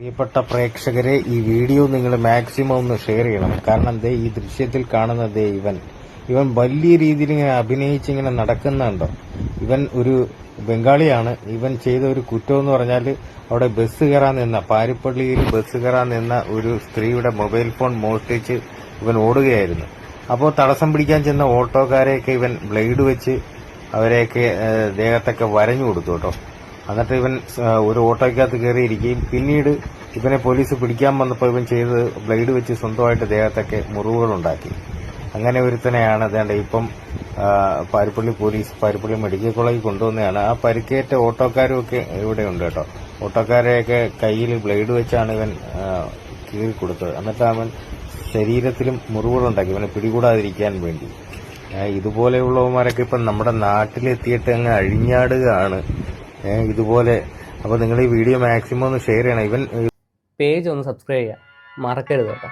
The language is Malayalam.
പ്രിയപ്പെട്ട പ്രേക്ഷകരെ ഈ വീഡിയോ നിങ്ങൾ മാക്സിമം ഒന്ന് ഷെയർ ചെയ്യണം. കാരണം ദേ ഈ ദൃശ്യത്തിൽ കാണുന്നത് ഇവൻ. ഇവൻ വലിയ രീതിയിൽ ഇങ്ങനെ അഭിനയിച്ച് ഇങ്ങനെ നടക്കുന്നുണ്ടോ? ഇവൻ ഒരു ബംഗാളിയാണ്. ഇവൻ ചെയ്ത ഒരു കുറ്റം എന്ന് പറഞ്ഞാൽ അവിടെ ബസ് കയറാൻ നിന്ന പാരിപ്പള്ളിയിൽ ബസ് കയറാൻ നിന്ന ഒരു സ്ത്രീയുടെ മൊബൈൽ ഫോൺ മോഷ്ടിച്ച് ഇവൻ ഓടുകയായിരുന്നു. അപ്പോൾ തടസ്സം പിടിക്കാൻ ചെന്ന ഓട്ടോക്കാരെയൊക്കെ ഇവൻ ബ്ലേഡ് വെച്ച് അവരെയൊക്കെ ദേഹത്തൊക്കെ വരഞ്ഞു കൊടുത്തു കേട്ടോ. എന്നിട്ട് ഇവൻ ഒരു ഓട്ടോയ്ക്കകത്ത് കയറിയിരിക്കുകയും പിന്നീട് ഇവനെ പോലീസ് പിടിക്കാൻ വന്നപ്പോൾ ഇവൻ ചെയ്തത് ബ്ലേഡ് വെച്ച് സ്വന്തമായിട്ട് ദേഹത്തൊക്കെ മുറിവുകൾ ഉണ്ടാക്കി അങ്ങനെ ഒരുത്തനെയാണ് അതേണ്ട ഇപ്പം പാരിപ്പള്ളി പോലീസ് പാരിപ്പള്ളി മെഡിക്കൽ കോളേജിൽ കൊണ്ടുവന്നതാണ്. ആ പരിക്കേറ്റ ഓട്ടോക്കാരും ഒക്കെ ഇവിടെ ഉണ്ട് കേട്ടോ. ഓട്ടോക്കാരെയൊക്കെ കയ്യിൽ ബ്ലേഡ് വെച്ചാണ് ഇവൻ കീറി കൊടുത്തത്. എന്നിട്ട് അവൻ ശരീരത്തിലും മുറിവുകളുണ്ടാക്കി. ഇവനെ പിടികൂടാതിരിക്കാൻ വേണ്ടി. ഇതുപോലെയുള്ളവന്മാരൊക്കെ ഇപ്പം നമ്മുടെ നാട്ടിലെത്തിയിട്ട് അങ്ങ് അഴിഞ്ഞാടുകയാണ്. ഇതുപോലെ. അപ്പൊ നിങ്ങൾ ഈ വീഡിയോ മാക്സിമം ഒന്ന് ഷെയർ ചെയ്യണം. ഇവൻ പേജ് ഒന്ന് സബ്സ്ക്രൈബ് ചെയ്യാം. മറക്കരുത് കേട്ടോ.